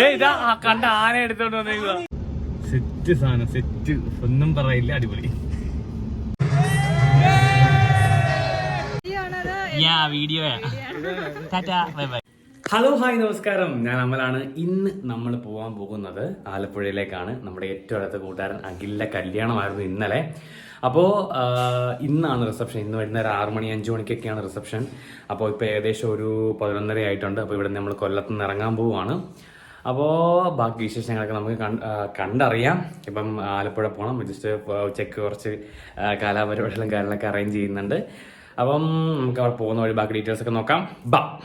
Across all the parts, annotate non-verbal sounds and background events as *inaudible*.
ഇതാ കണ്ട ആന എടുത്തോണ്ട് വന്നേക്കുക സെറ്റ് സാധനം സെറ്റ്. ഒന്നും പറയില്ല അടിപൊളി. വീഡിയോ ഹലോ ഹായ് നമസ്കാരം. ഞാൻ അമലാണ്. ഇന്ന് നമ്മൾ പോകാൻ പോകുന്നത് ആലപ്പുഴയിലേക്കാണ്. നമ്മുടെ ഏറ്റവും അടുത്ത കൂട്ടുകാരൻ അഖിലിന്റെ കല്യാണമായിരുന്നു ഇന്നലെ. അപ്പോൾ ഇന്നാണ് റിസപ്ഷൻ. ഇന്ന് വൈകുന്നേരം ആറ് മണി അഞ്ച് മണിക്കൊക്കെയാണ് റിസപ്ഷൻ. അപ്പോൾ ഇപ്പോൾ ഏകദേശം ഒരു പതിനൊന്നര ആയിട്ടുണ്ട് അപ്പോൾ ഇവിടെ നമ്മൾ കൊല്ലത്ത് നിന്ന് ഇറങ്ങാൻ പോവുകയാണ് അപ്പോൾ ബാക്കി വിശേഷങ്ങളൊക്കെ നമുക്ക് കണ് കണ്ടറിയാം. ഇപ്പം ആലപ്പുഴ പോകണം ജസ്റ്റ് ഉച്ചയ്ക്ക് കുറച്ച് കലാപരിപാടികളും കാര്യങ്ങളൊക്കെ അറേഞ്ച് ചെയ്യുന്നുണ്ട്. അപ്പം നമുക്ക് അവിടെ പോകുന്ന വഴി ബാക്കി ഡീറ്റെയിൽസ് ഒക്കെ നോക്കാം. ബാ.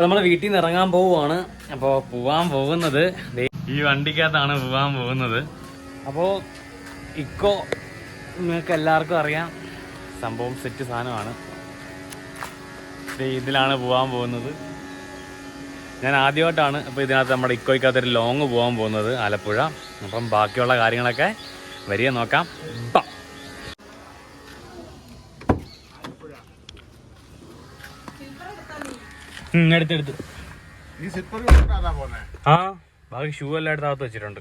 നമ്മൾ വീട്ടിൽ നിന്ന് ഇറങ്ങാൻ പോവുകയാണ് അപ്പോൾ പോവാൻ പോകുന്നത് ഈ വണ്ടിക്കകത്താണ് പോവാൻ പോകുന്നത്. അപ്പോൾ ഇക്കോ നിങ്ങൾക്ക് എല്ലാവർക്കും അറിയാം. സംഭവം സെറ്റ് സാധനമാണ്. ഇതിലാണ് പോകാൻ പോകുന്നത്. ഞാൻ ആദ്യമായിട്ടാണ് അപ്പോൾ ഇതിനകത്ത് നമ്മുടെ ഇക്കോയ്ക്കകത്ത് ഒരു ലോങ് പോകാൻ പോകുന്നത് ആലപ്പുഴ. അപ്പം ബാക്കിയുള്ള കാര്യങ്ങളൊക്കെ വരിക നോക്കാം. ആ ബാക്കി ഷൂ എല്ലാം എടുത്ത് അകത്ത് വെച്ചിട്ടുണ്ട്.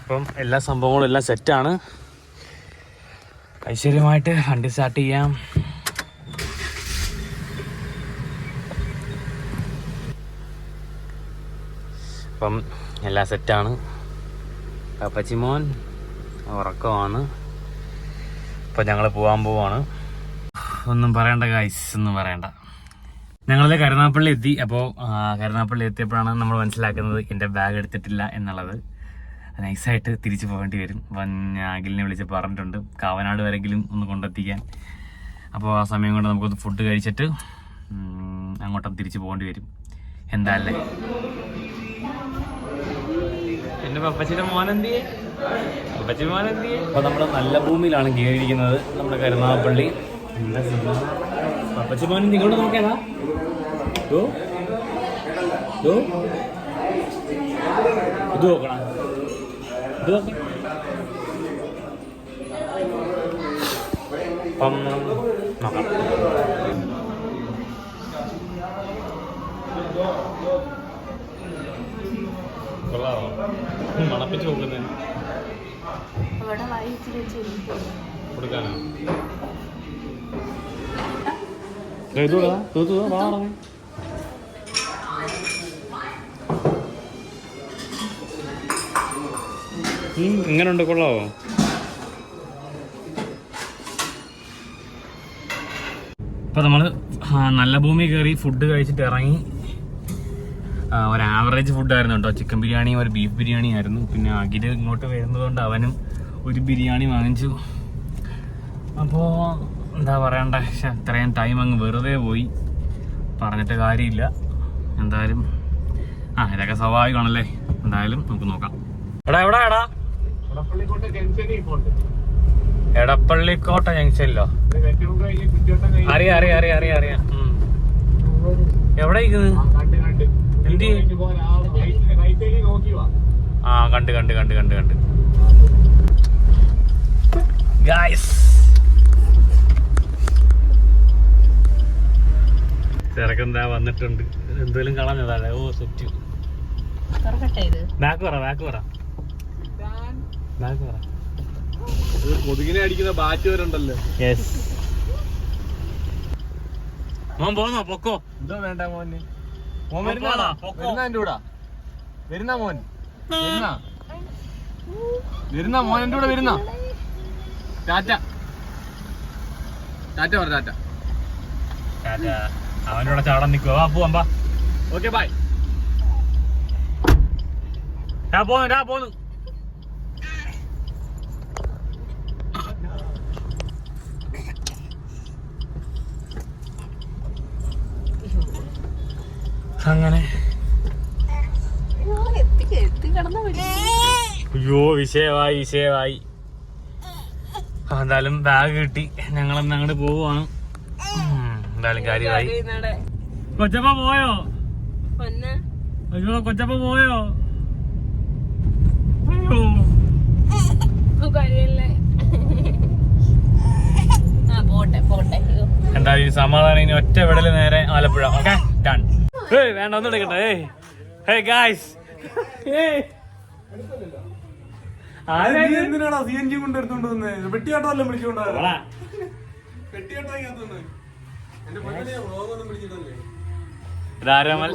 അപ്പം എല്ലാ സംഭവങ്ങളും എല്ലാം സെറ്റാണ് ഐശ്വര്യമായിട്ട് വണ്ടി സ്റ്റാർട്ട് ചെയ്യാം. അപ്പം എല്ലാം സെറ്റാണ്. പപ്പച്ചിമോൻ ഉറക്കമാണ്. അപ്പം ഞങ്ങൾ പോകാൻ പോവാണ്. ഒന്നും പറയണ്ട ഗൈസ് ഒന്നും പറയണ്ട. ഞങ്ങൾ കരുനാപ്പള്ളി എത്തി. അപ്പോൾ കരുനാപ്പള്ളി എത്തിയപ്പോഴാണ് നമ്മൾ മനസ്സിലാക്കുന്നത് എന്റെ ബാഗ് എടുത്തിട്ടില്ല എന്നുള്ളത്. നൈസായിട്ട് തിരിച്ചു പോകേണ്ടി വരും. അപ്പം ഞാൻ അഖിലിനെ വിളിച്ച് പറഞ്ഞിട്ടുണ്ട്. കാവനാട് വരെങ്കിലും ഒന്ന് കൊണ്ടെത്തിക്കാൻ. അപ്പോൾ ആ സമയം കൊണ്ട് നമുക്കൊന്ന് ഫുഡ് കഴിച്ചിട്ട് അങ്ങോട്ടും തിരിച്ചു പോകേണ്ടി വരും. എന്താല്ലേ? എന്റെ പപ്പച്ചിയുടെ മോനെന്തിയെ? പപ്പച്ചി മോനെന്തിയെ? അപ്പൊ നമ്മുടെ നല്ല ഭൂമിയിലാണ് കേറിയിരിക്കുന്നത് നമ്മുടെ കരുനാഗപ്പള്ളി. എന്താ പപ്പച്ചി മോൻ ഇങ്ങോട്ട് ദോ ദോ ഇത്. നോക്കണം ഇത് നോക്കി. അപ്പം നോക്കാം. കൊള്ളാമോ മണപ്പിച്ച് നോക്കുന്നത് അവിടെ വായിച്ചിട്ട് വെച്ചിരിക്കും കൊടുക്കാനോ? ഇതൂടാ തൂത്തു വാ എങ്ങനെയുണ്ട് കൊള്ളാവോ? ഇപ്പൊ നമ്മൾ നല്ല ഭൂമി കയറി ഫുഡ് കഴിച്ചിട്ട് ഇറങ്ങി ഒരു ആവറേജ് ഫുഡായിരുന്നു കേട്ടോ. ചിക്കൻ ബിരിയാണി ഒരു ബീഫ് ബിരിയാണി ആയിരുന്നു. പിന്നെ അഖിൽ ഇങ്ങോട്ട് വരുന്നതുകൊണ്ട് അവനും ഒരു ബിരിയാണി വാങ്ങിച്ചു. അപ്പോൾ എന്താ പറയണ്ട? പക്ഷെ ഇത്രയും ടൈം അങ്ങ് വെറുതെ പോയി. പറഞ്ഞിട്ട് കാര്യമില്ല. എന്തായാലും ആ ഇതൊക്കെ സ്വാഭാവികമാണല്ലേ? എന്തായാലും നമുക്ക് നോക്കാം. എടാ എവിടെ എടാ? എടപ്പള്ളിക്കോട്ട ജംഗ്ഷനിലോ? അറിയാം അറിയാം അറിയാം അറിയാം എവിടെ ഇരിക്കുന്നത്? എന്ത് ആ കണ്ട് കണ്ട് കണ്ട് കണ്ട് കണ്ട്. ഗായ്സ് തിരക്കെന്താ വന്നിട്ടുണ്ട്? എന്തേലും കളഞ്ഞതാ ഓ സെറ്റ് ബാക്ക് പറ ബാക്ക് പറ. ബാക്ക് പറ. കൊതുകിനെ അടിക്കുന്ന ബാറ്റ് വരണ്ടല്ലോ യെസ് മോൻ പോന്നോ പൊക്കോ. എന്തോ വേണ്ട മോന്. മോൻ വരുന്ന? എന്റെ കൂടെ? മോൻ. വരുന്ന? വരുന്ന മോൻ എന്റെ കൂടെ വരുന്ന? ടാറ്റ. ടാറ്റ പറ ടാറ്റ. കൂടെ ചാടാൻ നിൽക്കുക വാ പോവാം വാ. Okay bye. ഞാൻ പോന്നു രാ പോന്നു. അങ്ങനെ. അയ്യോ വിഷയമായി വിഷയമായി. എന്തായാലും ബാഗ് കിട്ടി. ഞങ്ങളെന്ന് അങ്ങോട്ട് പോവാണ്. എന്തായാലും കാര്യമായി. കൊച്ചപ്പ പോയോ? അയ്യോ കൊച്ചപ്പ പോയോ? എന്തായാലും സമാധാനം ഇനി ഒറ്റ വിടൽ നേരെ ആലപ്പുഴ ഏയ് വേണ്ട ഒന്നും എടുക്കട്ടെ ഏയ്. ഹേ ഗായ്സ് എന്തിനാടാ സി എൻ ജി കൊണ്ട് എടുത്തോണ്ട് വന്നത് വെട്ടിയാട്ടമല്ലേ വിളിച്ചുകൊണ്ടാ പോടാ. വെട്ടിയാട്ടം എന്റെ പൊന്നനെ വ്ളോഗൊന്നും പിടിച്ചിട്ടല്ലേ ധാരാമൽ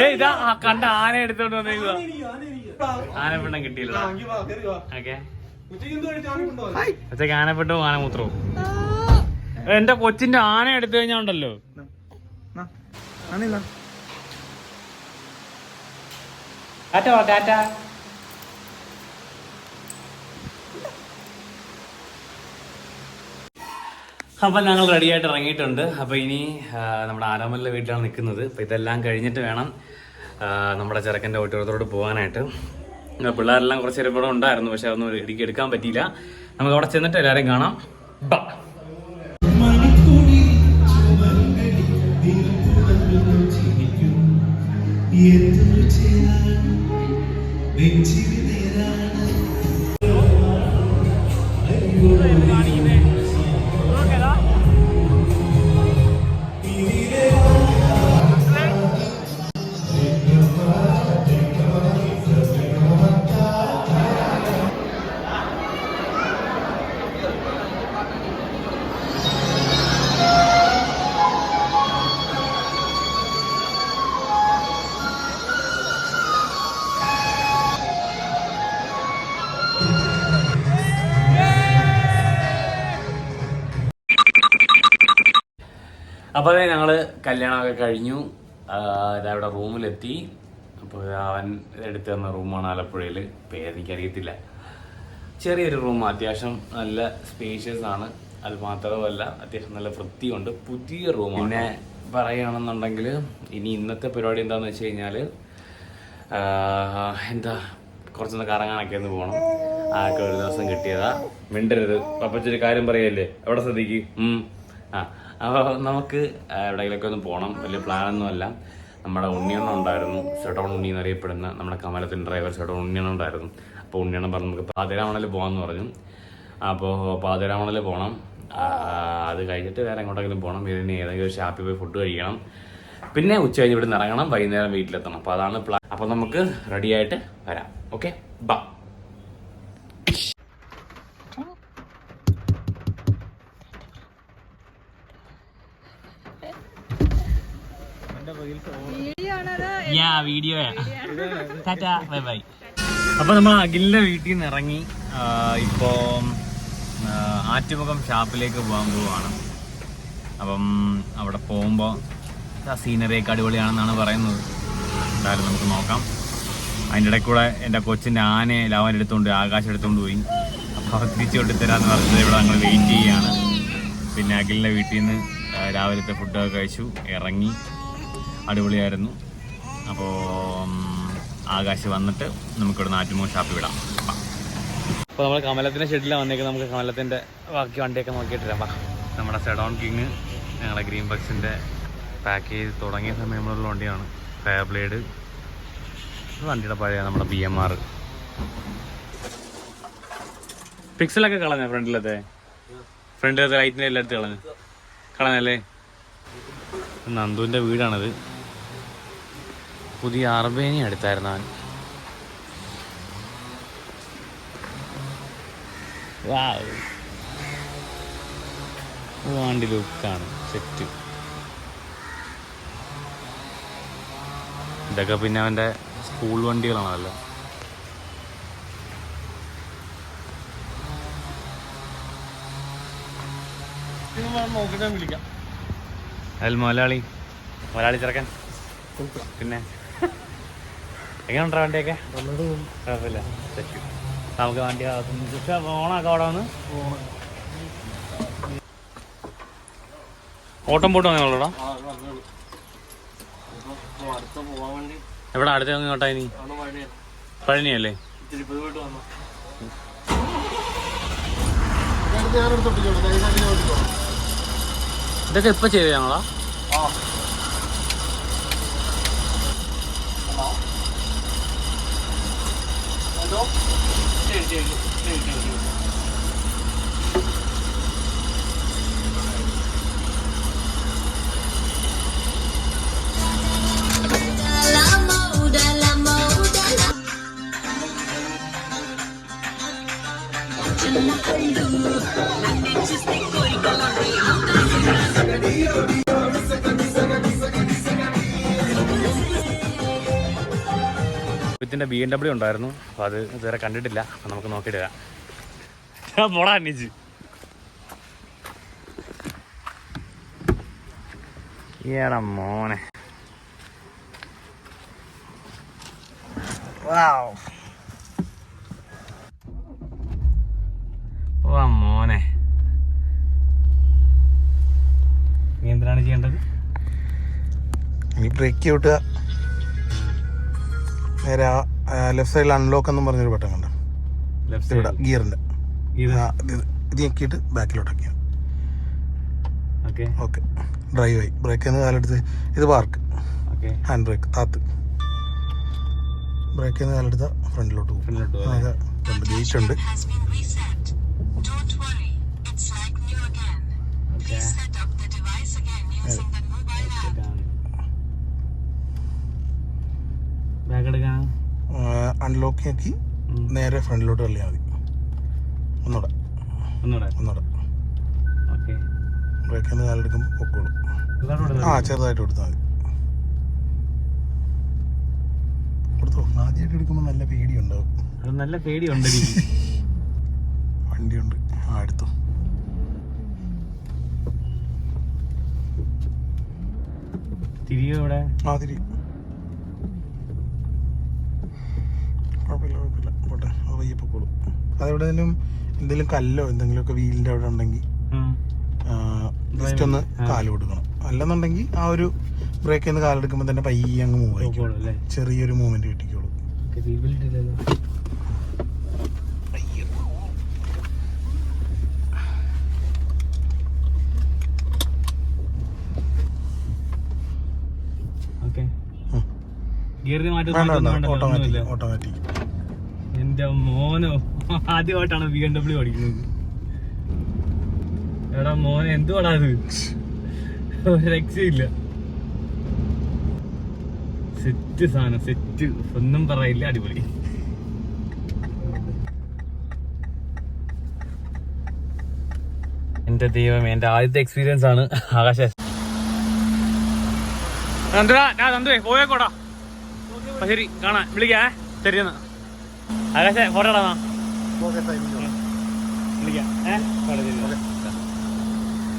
ഏയ് ഇതാ കണ്ട ആന എടുത്തോണ്ട് വന്നേക്കുവാ ആന പെണ്ണം കിട്ടിയില്ല. ഓക്കെ. ഉച്ചയ്ക്ക് ആനപ്പെട്ടും ആനമൂത്രവും. എന്റെ കൊച്ചിന്റെ ആന എടുത്തു കഴിഞ്ഞാ ഉണ്ടല്ലോ അപ്പൊ ഞങ്ങൾ റെഡി ആയിട്ട് ഇറങ്ങിയിട്ടുണ്ട്. അപ്പൊ ഇനി നമ്മുടെ ആരാമല്ല വീട്ടിലാണ് നിൽക്കുന്നത്. അപ്പൊ ഇതെല്ലാം കഴിഞ്ഞിട്ട് വേണം നമ്മുടെ ചെറുക്കന്റെ ഓട്ടോറത്തോട് പോകാനായിട്ട്. പിള്ളേരെല്ലാം കുറച്ച് നേരം ഇവിടെ ഉണ്ടായിരുന്നു പക്ഷെ അതൊന്നും ഇടുക്കി എടുക്കാൻ പറ്റിയില്ല. നമുക്ക് അവിടെ ചെന്നിട്ട് എല്ലാവരെയും കാണാം. ബാ. എന്തൊരു ചേരാണ് നെഞ്ചിൽ നേരാണ്. അപ്പോൾ അതെ ഞങ്ങൾ കല്യാണമൊക്കെ കഴിഞ്ഞു. അവിടെ റൂമിലെത്തി. അപ്പോൾ അവൻ എടുത്തു തന്ന റൂമാണ് ആലപ്പുഴയിൽ പേരെനിക്കറിയത്തില്ല ചെറിയൊരു റൂം അത്യാവശ്യം നല്ല സ്പേഷ്യസ് ആണ്. അത് മാത്രമല്ല അത്യാവശ്യം നല്ല വൃത്തിയുണ്ട്. പുതിയ റൂം പിന്നെ പറയുകയാണെന്നുണ്ടെങ്കിൽ ഇനി ഇന്നത്തെ പരിപാടി എന്താണെന്ന് വെച്ച് കഴിഞ്ഞാൽ എന്താ കുറച്ചൊന്ന് കറങ്ങാനൊക്കെ ഒന്ന് പോകണം ആക്കെ ഒരു ദിവസം കിട്ടിയതാ. മിണ്ടരുത്. പപ്പച്ചൊരു കാര്യം പറയല്ലേ? എവിടെ ശ്രദ്ധിക്കും. ആ. അപ്പോൾ നമുക്ക് എവിടെയെങ്കിലൊക്കെ ഒന്ന് പോകണം വലിയ പ്ലാനൊന്നും അല്ല. നമ്മുടെ ഉണ്ണിയണ്ണം ഉണ്ടായിരുന്നു. ഷെഡോൺ ഉണ്ണി എന്നറിയപ്പെടുന്ന നമ്മുടെ കമലത്തിന്റെ ഡ്രൈവർ ഷെഡോൺ ഉണ്ണിയണ്ണം ഉണ്ടായിരുന്നു. അപ്പോൾ ഉണ്ണിയണ്ണം പറഞ്ഞു നമുക്ക് പാതിരാമണൽ പോകാമെന്ന് പറഞ്ഞു. അപ്പോൾ പാതിരാമണൽ പോകണം അത് കഴിഞ്ഞിട്ട് വേറെ എങ്ങോട്ടെങ്കിലും പോകണം ഇതിന് ഏതെങ്കിലും ഒരു ഷാപ്പിൽ പോയി ഫുഡ് കഴിക്കണം. പിന്നെ ഉച്ച കഴിഞ്ഞ് ഇവിടെ നിന്ന് ഇറങ്ങണം. വൈകുന്നേരം വീട്ടിലെത്തണം. അപ്പോൾ അതാണ് പ്ലാൻ അപ്പോൾ നമുക്ക് റെഡിയായിട്ട് വരാം. ഓക്കെ ബാ യാ. Video bye bye. അപ്പൊ നമ്മൾ അഖിലിന്റെ വീട്ടിൽ നിന്ന് ഇറങ്ങി ഇപ്പോ ആറ്റുമുഖം ഷാപ്പിലേക്ക് പോകാൻ പോവാണ്. അപ്പം അവിടെ പോകുമ്പോൾ ആ സീനറിയൊക്കെ അടിപൊളിയാണെന്നാണ് പറയുന്നത്. എന്തായാലും നമുക്ക് നോക്കാം. അതിന്റെ ഇടയ്ക്ക് കൂടെ എന്റെ കൊച്ചിന്റെ ആനയെ ലവൻ എടുത്തുകൊണ്ട് ആകാശം എടുത്തുകൊണ്ട് പോയി. അപ്പോൾ അവർ തിരിച്ചു കൊണ്ടുതരാമെന്ന് പറഞ്ഞത് ഇവിടെ ഞങ്ങൾ വെയിറ്റ് ചെയ്യുകയാണ് പിന്നെ അഖിലിന്റെ വീട്ടിൽ നിന്ന് രാവിലത്തെ ഫുഡൊക്കെ കഴിച്ചു ഇറങ്ങി. അടിപൊളിയായിരുന്നു. അപ്പോൾ ആകാശ് വന്നിട്ട് നമുക്കിവിടെ നാറ്റുമോ ഷാപ്പിൽ വിടാം. അപ്പോൾ നമ്മൾ കമലത്തിന്റെ ഷെഡിലാണ് വന്നേക്കുന്നത്. നമുക്ക് കമലത്തിന്റെ ബാക്കി വണ്ടിയൊക്കെ നോക്കിയിട്ട് വരാം. നമ്മുടെ സെഡോൺ കിങ് ഞങ്ങളുടെ ഗ്രീൻ ബക്സിന്റെ പാക്ക് ചെയ്ത് തുടങ്ങിയ സമയമുള്ള വണ്ടിയാണ്. ഫെയർ ബ്ലേഡ് വണ്ടിയുടെ പഴയ നമ്മുടെ ബി എം ആർ പിക്സലൊക്കെ കളഞ്ഞ ഫ്രണ്ടിലത്തെ? ഫ്രണ്ടിലത്തെ ലൈറ്റിന്റെ എല്ലാം എടുത്ത് കളഞ്ഞു. കളഞ്ഞല്ലേ? നന്ദുവിന്റെ വീടാണിത്. പുതിയ അർബേനി എടുത്തായിരുന്നു അവൻ. വാണ്ടി ലുക്കാണ് സെറ്റ് ഇതൊക്കെ പിന്നെ അവന്റെ സ്കൂൾ വണ്ടികളാണല്ലോ. അതിൽ മലയാളി മലയാളി ചെറുക്കൻ. പിന്നെ? എങ്ങനെയുണ്ടോ വണ്ടിയൊക്കെ? കുഴപ്പമില്ല. നമുക്ക് വണ്ടി പക്ഷെ ഓണാക്കാം അവിടെ വന്ന്? ഓട്ടം പോട്ട് വന്നോളൂടാ അടുത്ത പോവാൻ വേണ്ടി എവിടെ അടുത്ത ഇങ്ങോട്ടാ ഇനി? പഴനിയല്ലേ? ഇതൊക്കെ ഇപ്പൊ ചെയ്ത ഞങ്ങളാ? non Viens. Thank you. ഇതിന്റെ ബി എം ഡബ്ല്യു ഉണ്ടായിരുന്നു. അപ്പോൾ അത് ഇതുവരെ കണ്ടിട്ടില്ല. അപ്പം നമുക്ക് നോക്കിയിടുക പോടാ അന്വേഷിച്ച് ഈടാ മോനെ. വാ മോനെ. നീ എന്തിനാണ് ചെയ്യേണ്ടത്? ഇനി ബ്രേക്ക് ചവിട്ടുക നേരെ ലെഫ്റ്റ് സൈഡിൽ അൺലോക്ക് എന്നും പറഞ്ഞൊരു ബട്ടൺ ഉണ്ട് ലെഫ്റ്റ് ഇവിടെ ഗിയറിന്റെ ഇത് ഞെക്കിയിട്ട് ബാക്കിലോട്ട് ഓക്കെ ഓക്കെ ഡ്രൈവ് ആയി ബ്രേക്ക് എന്ന് കാലെടുത്ത് ഇത് പാർക്ക് ഓക്കെ ഹാൻഡ് ബ്രേക്ക് താത്ത്. ബ്രേക്ക് എന്ന് കാലെടുത്ത് ഫ്രണ്ടിലോട്ട് പോകും. ഗേറ്റ് ഉണ്ട് അൺലോക്ക് ആക്കി ഉം. നേരെ ഫ്രണ്ടിലോട്ട് തള്ളിയാൽ മതി. ഒന്നൂടെ. ഒന്നൂടെ? ഓക്കെ. എന്ന് കാലെടുക്കുമ്പോൾ പൊക്കോളും. ആ ചെറുതായിട്ട് കൊടുത്താൽ മതി. കൊടുത്തോ? ആദ്യമായിട്ട് എടുക്കുമ്പോൾ നല്ല പേടിയുണ്ടാവും. നല്ല പേടിയുണ്ട് *laughs* വണ്ടിയുണ്ട്. ആ എടുത്തോ. തിരിയോ ഇവിടെ? ആ കുഴപ്പമില്ല കുഴപ്പമില്ല. പോട്ടെ അത് പയ്യെ പൊക്കോളും. അതെവിടെയെങ്കിലും എന്തെങ്കിലും കല്ലോ എന്തെങ്കിലുമൊക്കെ വീലിന്റെ അവിടെ ഉണ്ടെങ്കിൽ ജസ്റ്റ് ഒന്ന് കാൽ കൊടുക്കണം. അല്ലെന്നുണ്ടെങ്കിൽ ആ ഒരു ബ്രേക്കിൽ നിന്ന് കാലെടുക്കുമ്പോൾ തന്നെ പയ്യെ അങ്ങ് മൂവ് ആയിക്കോളൂ ചെറിയൊരു മൂവ്മെന്റ് കിട്ടിക്കോളൂ സീറ്റ് ഇല്ലല്ലോ ഓക്കെ ഉം. ഗിയറിന് മാറ്റം ഓട്ടോമാറ്റിക് ഓട്ടോമാറ്റിക് എന്റെ മോനോ ആദ്യമായിട്ടാണ് ബി എം ഡബ്ല്യു പഠിക്കുന്നത്. എടാ മോനെ എന്തുവാടാ അത്? ഒരു രക്ഷയില്ല സെറ്റ് സാധനം സെറ്റ് ഒന്നും പറയില്ല അടിപൊളി. എന്റെ ദൈവം എന്റെ ആദ്യത്തെ എക്സ്പീരിയൻസ് ആണ് ആകാശ. പോയേക്കോടാ. അപ്പൊ ശരി കാണാം. വിളിക്കാ. ശരിയെന്ന് ആകാശ ഫോട്ടോ ഇടാന്നാ വിളിക്കാം. ഏ? ഫോട്ടോ ശരി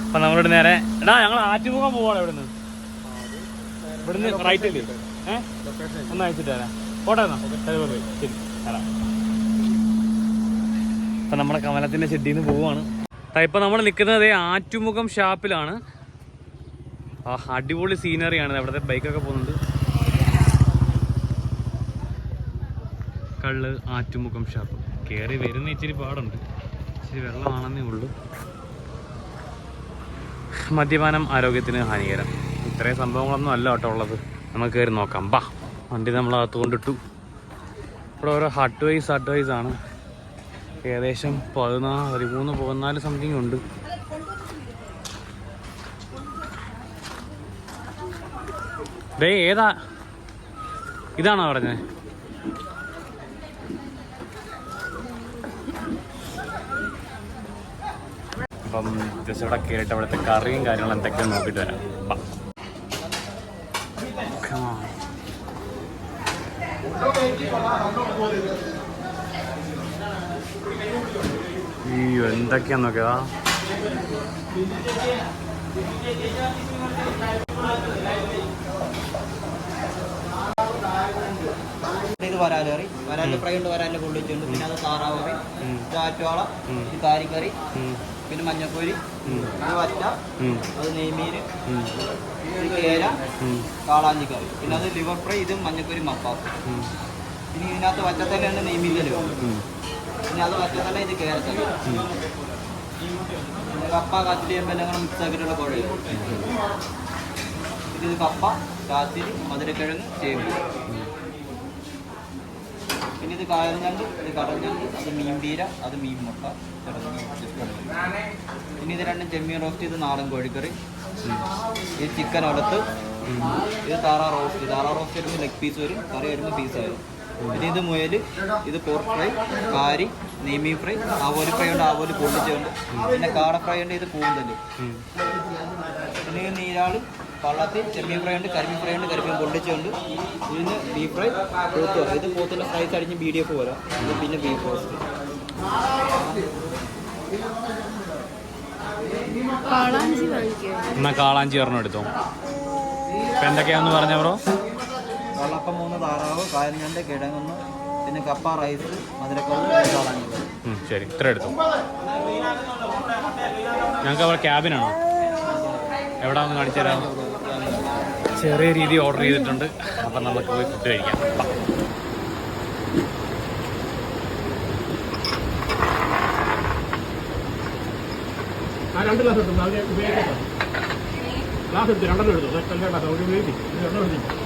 അപ്പൊ നമ്മളിവിടെ നേരെ എടാ ഞങ്ങൾ ആറ്റുമുഖം പോവാണ് ഇവിടുന്ന്. ഇവിടുന്ന് റൈറ്റ് അല്ലേ ഏഹ് ഒന്ന് അയച്ചിട്ട് തരാം ഫോട്ടോ എന്നാ ശരി തരാം അപ്പൊ നമ്മുടെ കമലത്തിന്റെ ഷെഡിൽ നിന്ന് പോവാണ് ഇപ്പൊ നമ്മൾ നിൽക്കുന്നത് ആറ്റുമുഖം ഷാപ്പിലാണ്. ആ അടിപൊളി സീനറിയാണ് അവിടുത്തെ ബൈക്കൊക്കെ പോകുന്നുണ്ട്. കള്ള് ആറ്റുമുഖം ഷാപ്പ്. കയറി വരുന്ന ഇച്ചിരി പാടുണ്ട്. ഇച്ചിരി വെള്ളമാണെന്നേ ഉള്ളൂ. മദ്യപാനം ആരോഗ്യത്തിന് ഹാനികരം. ഇത്രയും സംഭവങ്ങളൊന്നും അല്ല കേട്ടോ ഉള്ളത്. നമുക്ക് കയറി നോക്കാം. ബാ വണ്ടി നമ്മൾ അകത്ത് കൊണ്ടിട്ടു. ഇവിടെ ഓരോ ഹട്ട് വൈസ് ഹട്ട് വൈസ് ആണ്. ഏകദേശം പതിനാല് പതിമൂന്ന് പതിനാല് സംതിങ് ഉണ്ട്. ഏതാ? ഇതാണോ പറഞ്ഞത് അപ്പം ജസ്റ്റ് ഇവിടെ കയറിയിട്ട് അവിടുത്തെ കറിയും കാര്യങ്ങളും എന്തൊക്കെയാണ് നോക്കിയിട്ട് വരാം. അയ്യോ എന്തൊക്കെയാ നോക്കിയതാ ഇത് കറി. വരാൽ ഫ്രൈ ഉണ്ട് വരാൽ പൊള്ളിച്ചുണ്ട് പിന്നെ അത് താറാവ് കറി ചാറ്റുവാള കാരിക്കറി. പിന്നെ മഞ്ഞക്കോരി അങ്ങനെ വറ്റ അത് നെയ്മീൻ കേര കാളാഞ്ചി കറി. പിന്നെ അത് ലിവർ ഫ്രൈ ഇത് മഞ്ഞക്കോരി മപ്പാ. ഇനി ഇതിനകത്ത് വറ്റത്തലയാണ് നെയ്മീന്റെ ലിവർ പിന്നെ അത് വറ്റത്തല ഇത് കേരത്തല പിന്നെ കപ്പ കത്തിരിയും എല്ലാം കൂടെ മിക്സ് ആക്കിയിട്ടുള്ള കുഴയും ഇത് കപ്പ കാത്തിരി മധുരക്കിഴങ്ങ് ചേമ്പ്. പിന്നെ ഇത് കായൽഞ്ഞണ്ട് ഇത് കടൽഞ്ഞണ്ട് അത് മീൻ വീര അത് മീൻ മുട്ട പിന്നെ ഇത് രണ്ടും ചെമ്മീൻ റോസ്റ്റ് ഇത് നാടൻ കോഴിക്കറി. ഇത് ചിക്കൻ ഒലത്ത് ഇത് താറാ റോസ്റ്റ് താറാ റോസ്റ്റ് വരുമ്പോൾ ലെഗ് പീസ് വരും കറി വരുമ്പോൾ പീസ് വരും പിന്നെ ഇത് മുയൽ ഇത് പോർക്ക് ഫ്രൈ കാരി നെയ്മീൻ ഫ്രൈ ആവോലി ഫ്രൈ ഉണ്ട് ആവോലി പൊള്ളിച്ചുണ്ട് പിന്നെ കാട ഫ്രൈ ഉണ്ട് ഇത് കൂന്തൽ പിന്നെ നീരാൾ പള്ളത്തി ചെമ്മീൻ ഫ്രൈ ഉണ്ട് കരിമീൻ ഫ്രൈ ഉണ്ട് കരിമീൻ പൊള്ളിച്ചുണ്ട്. ഇതിന് ബീഫ് ഫ്രൈ പോത്ത് ഇത് പോത്തിന്റെ ഫ്രൈ അടിഞ്ഞ് ബി ഡി എഫ് വരാം ഇത് പിന്നെ ബീഫ് റോസ്റ്റ് എന്നാ കാളാഞ്ചി ഒരെണ്ണം എടുത്തോ. ഇപ്പൊ എന്തൊക്കെയാന്ന് പറഞ്ഞ ബ്രോ? വെള്ളപ്പം മൂന്ന് താറാവ് കായലിഞ്ഞണ്ട് കിടങ്ങുന്ന പിന്നെ കപ്പ റൈസ് മധുരക്കോൾ ശരി. ഇത്ര എടുത്തു. ഞങ്ങൾക്ക് അവിടെ ക്യാബിനാണോ? എവിടെ ഒന്ന് കാണിച്ചു തരാമോ? ചെറിയ രീതി ഓർഡർ ചെയ്തിട്ടുണ്ട്. അപ്പം നമുക്ക് പോയി ഫുഡ് കഴിക്കാം. രണ്ട് ഗ്ലാസ് എടുത്തു? ഉപയോഗിക്കാം ഗ്ലാസ് എടുത്തു? രണ്ടെണ്ണം എടുത്തു? ഒരു ഗ്ലാസ് ഒരു ഉപയോഗിക്കും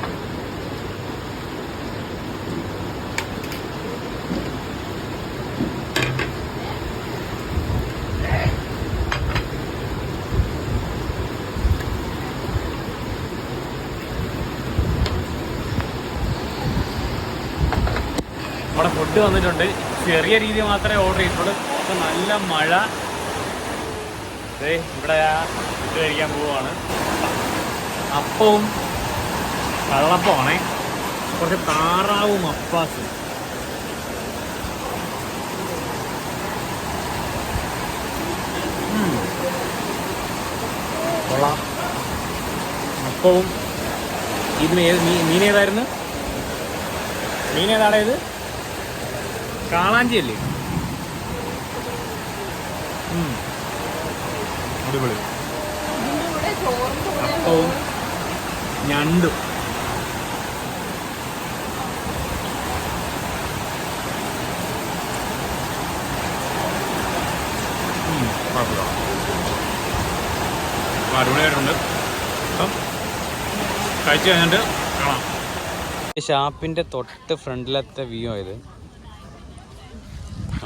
നമ്മുടെ ഫുഡ് വന്നിട്ടുണ്ട്. ചെറിയ രീതി മാത്രമേ ഓർഡർ ചെയ്തിട്ടുള്ളൂ. അപ്പം നല്ല മഴ. ഇവിടെ ഫുഡ് കഴിക്കാൻ പോവുകയാണ്. അപ്പവും കള്ളപ്പമാണേ കുറച്ച് താറാവും അപ്പാസും. അപ്പവും. ഇതിന് ഏത് മീൻ ഏതായിരുന്നു? മീൻ ഏതാണേത് കാളാഞ്ചി അല്ലേ ഉം. അടിപൊളി. അപ്പവും ഞണ്ടും. കുഴപ്പമില്ല. അപ്പോൾ അടിപൊളിയായിട്ടുണ്ട്. അപ്പം കഴിച്ചു കഴിഞ്ഞിട്ട് കാണാം. ഷാപ്പിന്റെ തൊട്ട് ഫ്രണ്ടിലത്തെ വ്യൂ ആയത്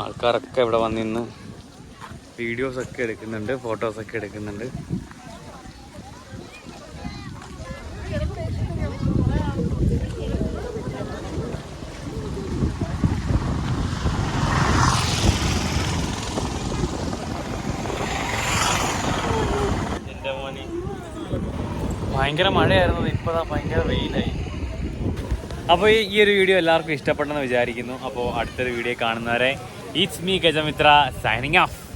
ആൾക്കാരൊക്കെ ഇവിടെ വന്നിന്ന് വീഡിയോസൊക്കെ എടുക്കുന്നുണ്ട് ഫോട്ടോസൊക്കെ എടുക്കുന്നുണ്ട്. ഭയങ്കര മഴയായിരുന്നത് ഇപ്പോഴാ ഭയങ്കര വെയിലായി. അപ്പോൾ ഈ ഒരു വീഡിയോ എല്ലാവർക്കും ഇഷ്ടപ്പെട്ടെന്ന് വിചാരിക്കുന്നു. അപ്പോൾ അടുത്തൊരു വീഡിയോ കാണുന്നവരെ It's me, Gajamitra, signing off.